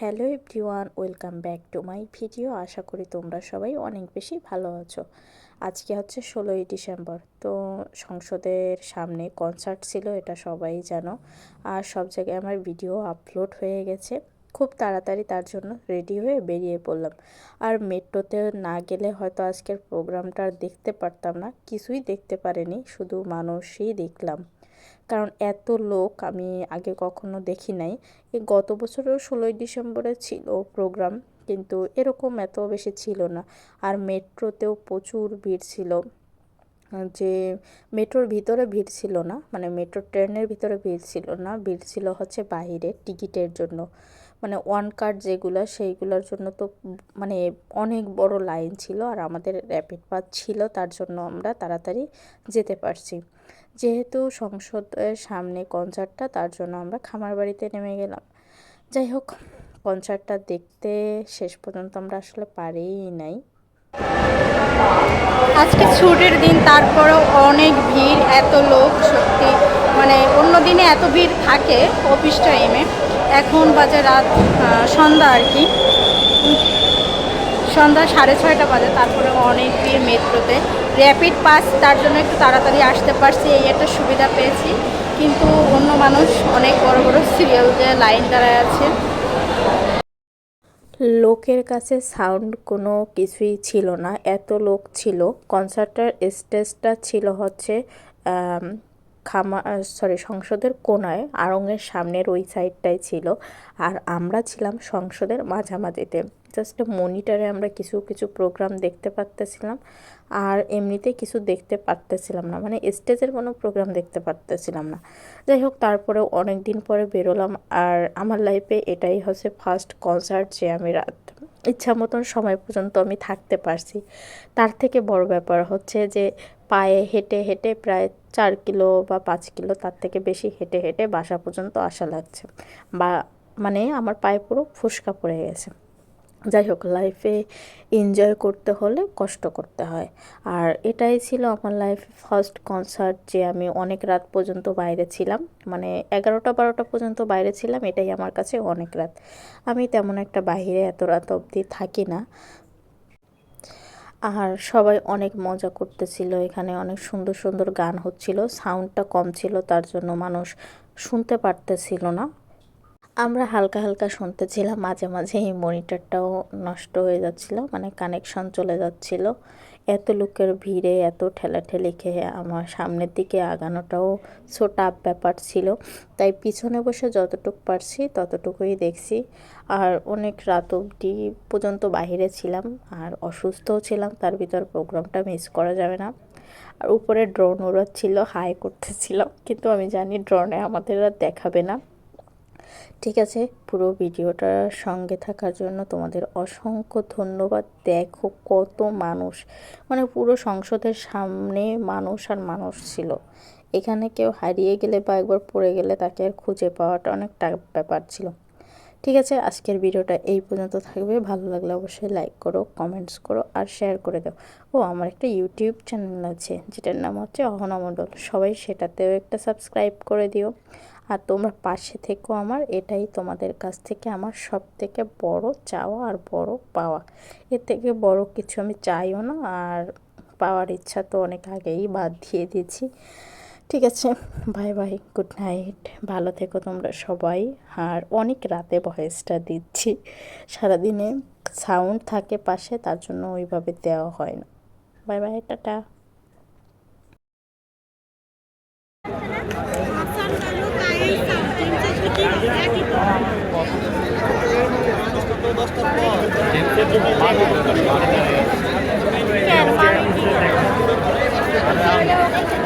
Hello everyone, welcome back to my video. আশা করি তোমরা সবাই অনেক বেশি ভালো আছো। আজকে হচ্ছে ষোলোই ডিসেম্বর, তো সংসদের সামনে কনসার্ট ছিল, এটা সবাই জানো। আর সব জায়গায় আমার ভিডিও আপলোড হয়ে গেছে। খুব তাড়াতাড়ি তার জন্য রেডি হয়ে বেরিয়ে পড়লাম। আর মেট্রোতে না গেলে হয়তো আজকের প্রোগ্রামটা দেখতে পারতাম না, কিছুই দেখতে পারিনি, শুধু মানুষই দেখলাম। কারণ এত লোক আমি আগে কখনো দেখি নাই। এই গত বছরও ষোলোই ডিসেম্বরে ছিল প্রোগ্রাম, কিন্তু এরকম এত বেশি ছিল না। আর মেট্রোতেও প্রচুর ভিড় ছিল। যে মেট্রোর ভিতরে ভিড় ছিল না মানে মেট্রো ট্রেনের ভিতরে ভিড় ছিল না, ভিড় ছিল হচ্ছে বাহিরে টিকিটের জন্য। মানে ওয়ান কার্ড যেগুলো, সেইগুলোর জন্য তো মানে অনেক বড় লাইন ছিল আর আমাদের র্যাপিড পাস ছিল, তার জন্য আমরা তাড়াতাড়ি যেতে পারছি। যেহেতু সংসদের সামনে কনসার্টটা তার জন্য আমরা খামার বাড়িতে নেমে গেলাম। যাই হোক কনসার্টটা দেখতে শেষ পর্যন্ত আমরা আসলে পারিই নাই। আজকে ছুটির দিন, তারপরেও অনেক ভিড়, এত লোক, সত্যি। মানে অন্য দিনে এত ভিড় থাকে অফিস টাইমে এখন বাজে রাত সন্ধ্যা আর কি। সন্ধ্যা সাড়ে ছয়টা বাজে, তারপরে অনেক ভিড় মেট্রোতে। র্যাপিড পাস তার জন্য একটু তাড়াতাড়ি আসতে পারছি, এই একটা সুবিধা পেয়েছি। কিন্তু অন্য মানুষ অনেক বড় বড় সিরিয়াল যে লাইন দাঁড়ায় আছে। লোকের কাছে সাউন্ড কোনো কিছুই ছিল না, এত লোক ছিল। কনসার্টের স্টেজটা ছিল হচ্ছে খামা সরি সংসদের কোনায় আড়ঙের সামনের ওই সাইডটাই ছিল আর আমরা ছিলাম সংসদের মাঝামাঝিতে। জাস্ট মনিটরে আমরা কিছু কিছু প্রোগ্রাম দেখতে পারতেছিলাম আর এমনিতে কিছু দেখতে পারতেছিলাম না। মানে স্টেজের কোনো প্রোগ্রাম দেখতে পারতেছিলাম না। যাই হোক তারপরে অনেক দিন পরে বেরোলাম আর আমার লাইফে এটাই হচ্ছে ফার্স্ট কনসার্ট যে আমি রাত, ইচ্ছা মতন সময় পর্যন্ত আমি থাকতে পারছি। তার থেকে বড় ব্যাপার হচ্ছে যে পায়ে হেঁটে হেঁটে প্রায় চার কিলো বা পাঁচ কিলো তার থেকে বেশি হেঁটে হেঁটে বাসা পর্যন্ত আসা লাগছে। বা মানে আমার পায়ে পুরো ফুসকা পড়ে গেছে। যাই হোক লাইফে এনজয় করতে হলে কষ্ট করতে হয়। আর এটাই ছিল আমার লাইফে ফার্স্ট কনসার্ট যে আমি অনেক রাত পর্যন্ত বাইরে ছিলাম। মানে এগারোটা বারোটা পর্যন্ত বাইরে ছিলাম, এটাই আমার কাছে অনেক রাত। আমি তেমন একটা বাইরে এত রাত অবধি থাকি না। আর সবাই অনেক মজা করতেছিল। এখানে অনেক সুন্দর সুন্দর গান হচ্ছিল। সাউন্ডটা কম ছিল, তার জন্য মানুষ শুনতে পারতেছিল না। আমরা হালকা হালকা শুনতেছিলাম মাঝে মাঝে এই মনিটরটাও নষ্ট হয়ে যাচ্ছিল মানে কানেকশন চলে যাচ্ছিল। এত লোকের ভিড়ে, এত ঠেলাঠেলি খেয়ে আমার সামনের দিকে আগানোটাও সো টাফ ব্যাপার ছিল। তাই পিছনে বসে যতটুকু পারছি ততটুকুই দেখছি। আর অনেক রাত অবধি পর্যন্ত বাহিরে ছিলাম, আর অসুস্থও ছিলাম, তার ভিতর প্রোগ্রামটা মিস করা যাবে না। আর উপরে ড্রোন উড়াচ্ছিল হাই করতেছিল, কিন্তু আমি জানি ড্রোনে আমাদের আর দেখাবে না। ঠিক আছে, পুরো ভিডিওটার সঙ্গে থাকার জন্য তোমাদের অসংখ্য ধন্যবাদ। দেখো কত মানুষ মানে পুরো সংসদের সামনে মানুষ আর মানুষ ছিল। এখানে কেউ হারিয়ে গেলে বা একবার পড়ে গেলে তাকে আর খুঁজে পাওয়াটা অনেকটা ব্যাপার ছিল। ঠিক আছে, আজকের ভিডিওটা এই পর্যন্ত থাকবে। ভালো লাগলে অবশ্যই লাইক করো কমেন্টস করো আর শেয়ার করে দাও। ও, আমার একটা ইউটিউব চ্যানেল আছে, যেটার নাম হচ্ছে অহনা মণ্ডল। সবাই সেটাতেও একটা সাবস্ক্রাইব করে দিও। আর তোমরা পাশে থেকো আমার, এটাই তোমাদের কাছ থেকে আমার সব থেকে বড় চাওয়া আর বড় পাওয়া। এর থেকে বড় কিছু আমি চাইও না, আর পাওয়ার ইচ্ছা তো অনেক আগেই বাদ দিয়ে দিয়েছি। ঠিক আছে বাই বাই গুড নাইট ভালো থেকো তোমরা সবাই। আর অনেক রাতে ভয়েসটা দিচ্ছি, সারাদিনে সাউন্ড থাকে পাশে, তার জন্য ওইভাবে দেওয়া হয় না। Bye bye tata. 嗯好的好